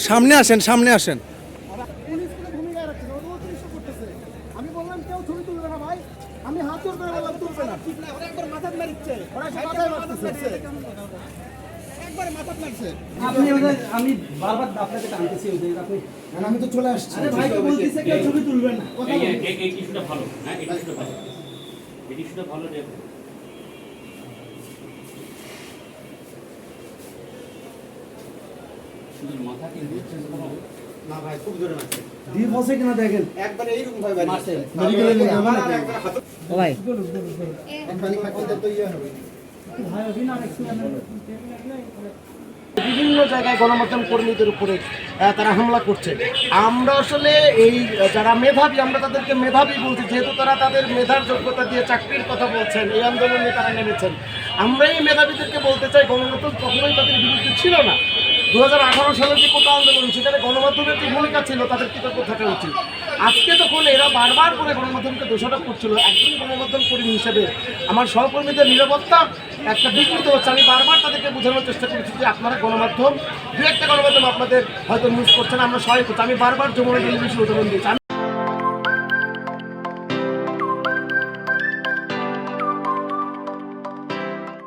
সামনে আসেন সামনে আসেন। আমি বললাম কেউ ছবি তুলবে না ভাই আমি হাত জোর তুলবে না ওরা একবার মাথায় মারছে একবার মাথায় মারছে আপনি ওদের আমি বারবার আপনাকে টানতেছি আপনি আমি তো চলে আসছি ভাই তো বলতেছে কেউ ছবি তুলবে না এই বলুন। এই- এই টিস্যুটা ভালো হ্যাঁ এই ভালো এই ভালো না ভাই খুব জোরে মারছে। ডিপ হচ্ছে কিনা দেখেন। একবার এইরকম ভাবে মারছে। মেডিকেলে নিয়ে আমার একবার হাত ভাই। একবারই খাচ্ছে তো ইয়ে হবে। বিভিন্ন জায়গায় গণমাধ্যম কর্মীদের উপরে তারা হামলা করছে। আমরা আসলে এই যারা মেধাবী আমরা তাদেরকে মেধাবী বলছি যেহেতু তারা তাদের মেধার যোগ্যতা দিয়ে চাকরির কথা বলছেন এই আন্দোলনে তারা নেমেছেন। আমরা এই মেধাবীদেরকে বলতে চাই গণমাধ্যম কখনোই তাদের বিরুদ্ধে ছিল না। দু সালে যে কোটা আন্দোলন, সেখানে গণমাধ্যমের যে ভূমিকা ছিল, তাদের কৃতজ্ঞ থাকা উচিত। আজকে যখন এরা বারবার করে গণমাধ্যমকে দোষারোপ করছিল একজন গণমাধ্যম কর্মী হিসেবে আমার সহকর্মীদের নিরাপত্তা, একটা বিকৃত হচ্ছে। আমি বারবার তাদেরকে বোঝানোর চেষ্টা করেছি যে আপনারা গণমাধ্যম, দু একটা গণমাধ্যম আপনাদের হয়তো নিউজ করছেন, আমরা সহায় করছি। আমি বারবার যমুনা টেলিভিশন উদাহরণ দিয়েছি।